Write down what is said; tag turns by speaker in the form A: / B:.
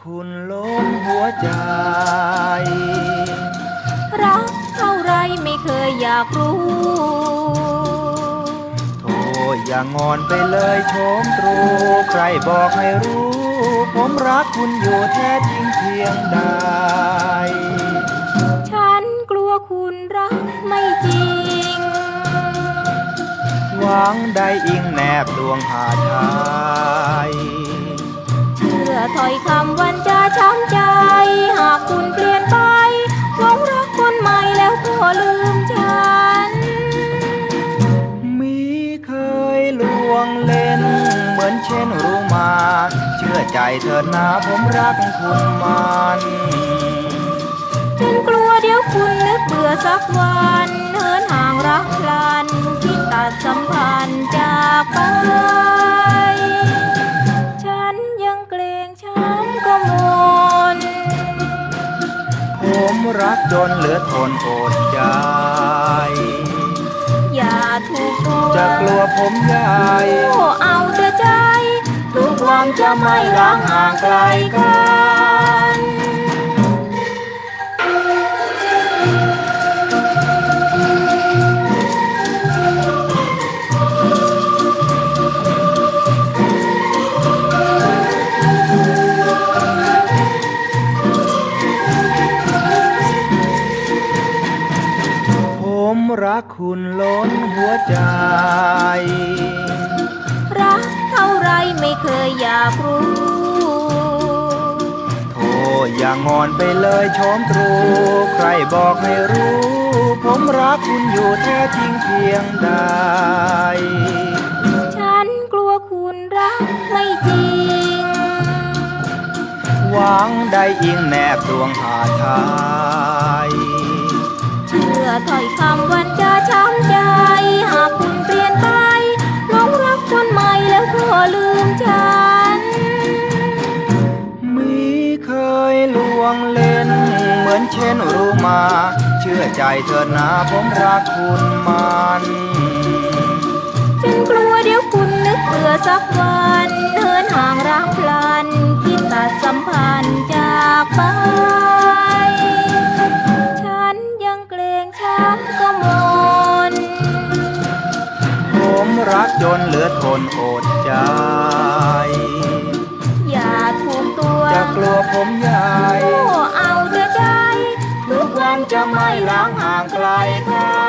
A: คุณล้นหัวใจ
B: รักเท่าไรไม่เคยอยากรู้
A: โธ่อย่างงอนไปเลยโชมตรู ใครบอกให้รู้ ผมรักคุณอยู่แท้จริงเพียงใด
B: ฉันกลัวคุณรักไม่จริง
A: หวังได้อิงแนบดวงหาชาย
B: เชื่อถ้อยคำวันจะช้ำใจ หากคุณเปลี่ยนไปหลงรักคนใหม่แล้วก็ลืมฉัน
A: มีเคยลวงเล่น เหมือนเช่นรู้มา เชื่อใจเถิดนะผมรักคุณมัน
B: ฉันกลัวเดี๋ยวคุณนึกเบื่อสักวันเหินห่างรักพลันคิดตัดสัมพันธ์จากไป งเกรงช้ำก็มน
A: ผมรักจนเหลือทนอดใจ
B: อย่าถูกตัว
A: จะกลัวผมใหญ่
B: โอ้เอาแต่ใจ ทุกวันจะไม่ล้างห่างไกลกัน
A: รักคุณล้นหัวใจ
B: รักเท่าไรไม่เคยอยากรู้
A: โธ่อย่างงอนไปเลยโชมตรู ใครบอกให้รู้ ผมรักคุณอยู่แท้จริงเพียงใด
B: ฉันกลัวคุณรักไม่จริง
A: หวังได้อิงแนบดวงหาชาย
B: เชื่อ ถ้อยคำวันจะช้ำใจ หากคุณเปลี่ยนไปหลงรักคนใหม่แล้วก็ลืมฉัน
A: มีเคยลวงเล่น เหมือนเช่นรู้มา เชื่อใจเถิดนะผมรักคุณมัน
B: ฉันกลัวเดี๋ยวคุณนึกเบื่อสักวัน
A: รักจนเหลือทนอดใจ
B: อย่าถูกตัว
A: จะกลัวผมใหญ่
B: โอ้เอาแต่ใจ
A: ทุกวันจะไม่ล้างห่างไกลกัน